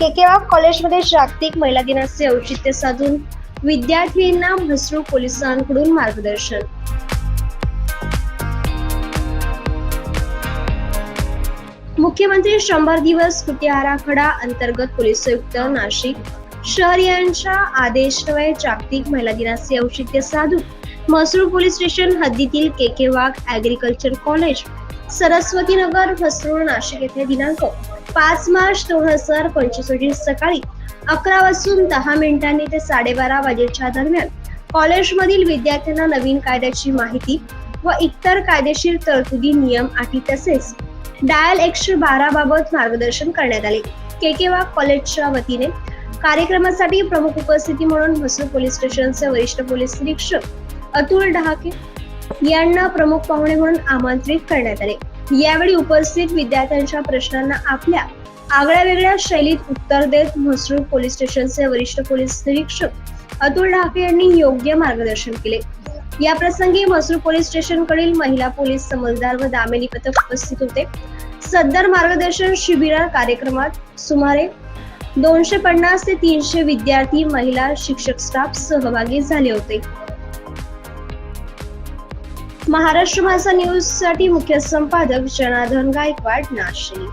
केकेवाग कॉलेजमध्ये जागतिक महिला दिनाचे औचित्य साधून विद्यार्थ्यांना म्हसरूळ पोलिसांकडून मार्गदर्शन. मुख्यमंत्री शंभर दिवस कृती आराखडा अंतर्गत पोलीस आयुक्त नाशिक शहर यांच्या आदेशान्वये जागतिक महिला दिनाचे औचित्य साधून म्हसरूळ पोलीस स्टेशन हद्दीतील K K Wagh agriculture college Saraswati Nagar Mhasrul Nashik येथे दिनांक पाच मार्च दोन हजार पंचवीस रोजी सकाळी अकरा वाजून दहा मिनिटांनी ते साडेबारा वाजेच्या दरम्यान कॉलेजमधील विद्यार्थ्यांना नवीन कायद्याची माहिती व इतर कायदेशीर तरतुदी नियम अटी तसेच डायल एकशे बारा बाबत मार्गदर्शन करण्यात आले. के के वाघ कॉलेजच्या वतीने कार्यक्रमासाठी प्रमुख उपस्थिती म्हणून म्हसूर पोलीस स्टेशनचे वरिष्ठ पोलीस निरीक्षक अतुल डहाके यांना प्रमुख पाहुणे म्हणून आमंत्रित करण्यात आले. यावेळी उपस्थित विद्यार्थ्यांच्या प्रश्नांना आपल्या आगळ्या वेगळ्या शैलीत उत्तर देत म्हसरूळ पोलीस स्टेशनचे वरिष्ठ पोलीस निरीक्षक अतुल ढाके यांनी योग्य मार्गदर्शन केले. या प्रसंगी म्हसरूळ पोलीस स्टेशनकडील महिला पोलीस समजदार व दामिनी पथक उपस्थित होते. सदर मार्गदर्शन शिबिरा कार्यक्रमात सुमारे दोनशे पन्नास ते तीनशे विद्यार्थी महिला शिक्षक स्टाफ सहभागी झाले होते. महाराष्ट्र माझा न्यूजसाठी मुख्य संपादक जनार्दन गायकवाड नाशिक.